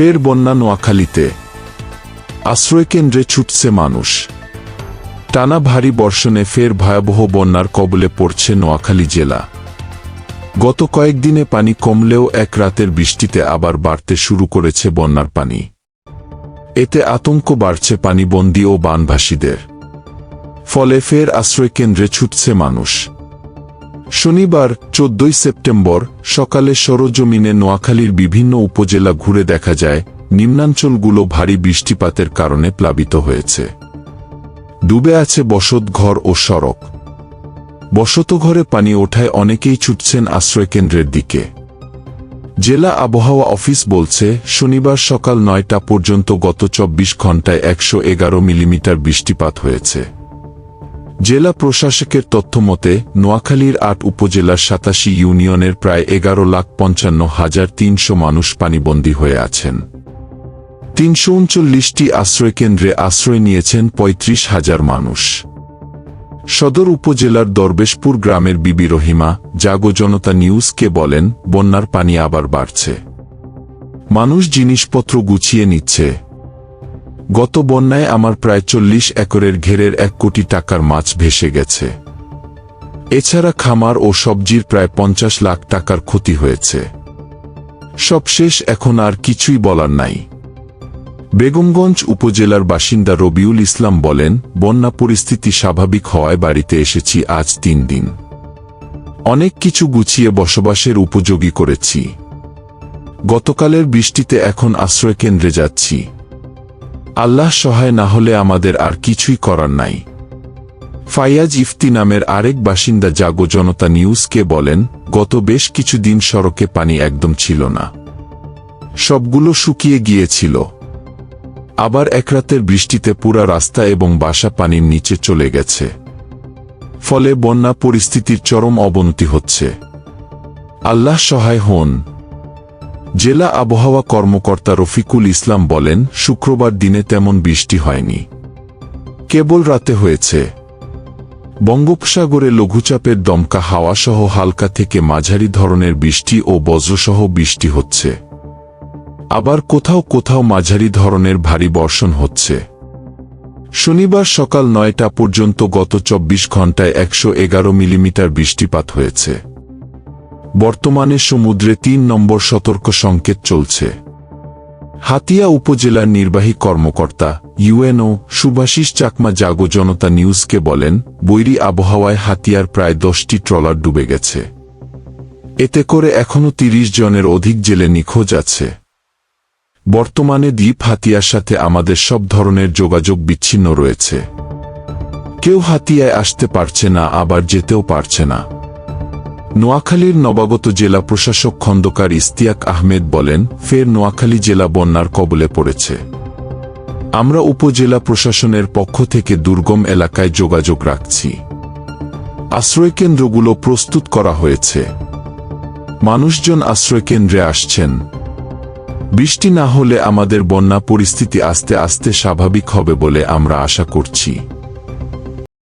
ফের বন্যা নোয়াখালীতে। আশ্রয়কেন্দ্রে ছুটছে মানুষ। টানা ভারী বর্ষণে ফের ভয়াবহ বন্যার কবলে পড়ছে নোয়াখালী জেলা। গত কয়েকদিনে পানি কমলেও এক রাতের বৃষ্টিতে আবার বাড়তে শুরু করেছে বন্যার পানি। এতে আতঙ্ক বাড়ছে পানিবন্দী ও বানভাসীদের। ফলে ফের আশ্রয়কেন্দ্রে ছুটছে মানুষ। শনিবার, চোদ্দই সেপ্টেম্বর, সকালে সরজমিনে নোয়াখালীর বিভিন্ন উপজেলা ঘুরে দেখা যায়, নিম্নাঞ্চলগুলো ভারী বৃষ্টিপাতের কারণে প্লাবিত হয়েছে। ডুবে আছে বসতঘর ও সড়ক। বসতঘরে পানি ওঠায় অনেকেই ছুটছেন আশ্রয়কেন্দ্রের দিকে। জেলা আবহাওয়া অফিস বলছে, শনিবার সকাল নয়টা পর্যন্ত গত চব্বিশ ঘন্টায় একশো এগারো মিলিমিটার বৃষ্টিপাত হয়েছে। জেলা প্রশাসকের তথ্যমতে নোয়াখালীর আট উপজেলার সাতাশি ইউনিয়নের প্রায় এগারো লাখ পঞ্চান্ন হাজার তিনশো মানুষ পানিবন্দী হয়ে আছেন। তিনশো উনচল্লিশটি আশ্রয়কেন্দ্রে আশ্রয় নিয়েছেন পঁয়ত্রিশ হাজার মানুষ। সদর উপজেলার দরবেশপুর গ্রামের বিবি রহিমা, জাগো জনতা নিউজকে বলেন, বন্যার পানি আবার বাড়ছে। মানুষ জিনিসপত্র গুছিয়ে নিচ্ছে। গত বন্যায় আমার প্রায় চল্লিশ একরের ঘেরের এক কোটি টাকার মাছ ভেসে গেছে। এছাড়া খামার ও সবজির প্রায় পঞ্চাশ লাখ টাকার ক্ষতি হয়েছে। সব শেষ এখন আর কিছুই বলার নাই। বেগমগঞ্জ উপজেলার বাসিন্দা রবিউল ইসলাম বলেন, বন্যা পরিস্থিতি স্বাভাবিক হওয়ায় বাড়িতে এসেছি আজ তিন দিন। অনেক কিছু গুছিয়ে বসবাসের উপযোগী করেছি। গতকালের বৃষ্টিতে এখন আশ্রয়কেন্দ্রে যাচ্ছি। আল্লাহ সহায় না হলে আমাদের আর কিছুই করার নাই। ফাইয়াজ ইফতি নামের আরেক বাসিন্দা জাগো জনতা নিউজকে বলেন, গত বেশ কিছুদিন সড়কে পানি একদম ছিল না। সবগুলো শুকিয়ে গিয়েছিল। আবার এক রাতের বৃষ্টিতে পুরা রাস্তা এবং বাসা পানির নিচে চলে গেছে। ফলে বন্যা পরিস্থিতির চরম অবনতি হচ্ছে। আল্লাহ সহায় হন। জেলা আবহাওয়া কর্মকর্তা রফিকুল ইসলাম বলেন, শুক্রবার দিনে তেমন বৃষ্টি হয়নি। কেবল রাতে হয়েছে। বঙ্গোপসাগরে লঘুচাপের দমকা হাওয়াসহ হালকা থেকে মাঝারি ধরনের বৃষ্টি ও বজ্রসহ বৃষ্টি হচ্ছে। আবার কোথাও কোথাও মাঝারি ধরনের ভারী বর্ষণ হচ্ছে। শনিবার সকাল নয়টা পর্যন্ত গত চব্বিশ ঘন্টায় একশো এগারো মিলিমিটার বৃষ্টিপাত হয়েছে। বর্তমানে সমুদ্রে তিন নম্বর সতর্ক সংকেত চলছে। হাতিয়া উপজেলার নির্বাহী কর্মকর্তা, ইউএনও, সুভাষিস চাকমা জাগো জনতা নিউজকে বলেন, বৈরী আবহাওয়ায় হাতিয়ার প্রায় দশটি ট্রলার ডুবে গেছে। এতে করে এখনও তিরিশ জনের অধিক জেলে নিখোঁজ আছে। বর্তমানে দ্বীপ হাতিয়ার সাথে আমাদের সব ধরনের যোগাযোগ বিচ্ছিন্ন রয়েছে। কেউ হাতিয়ায় আসতে পারছে না, আবার যেতেও পারছে না। নোয়াখালীর নবাগত জেলা প্রশাসক খন্দকার ইস্তিয়াক আহমেদ বলেন, ফের নোয়াখালী জেলা বন্যার কবলে পড়েছে। আমরা উপজেলা প্রশাসনের পক্ষ থেকে দুর্গম এলাকায় যোগাযোগ রাখছি। আশ্রয়কেন্দ্রগুলো প্রস্তুত করা হয়েছে। মানুষজন আশ্রয়কেন্দ্রে আসছেন। বৃষ্টি না হলে আমাদের বন্যা পরিস্থিতি আস্তে আস্তে স্বাভাবিক হবে বলে আমরা আশা করছি।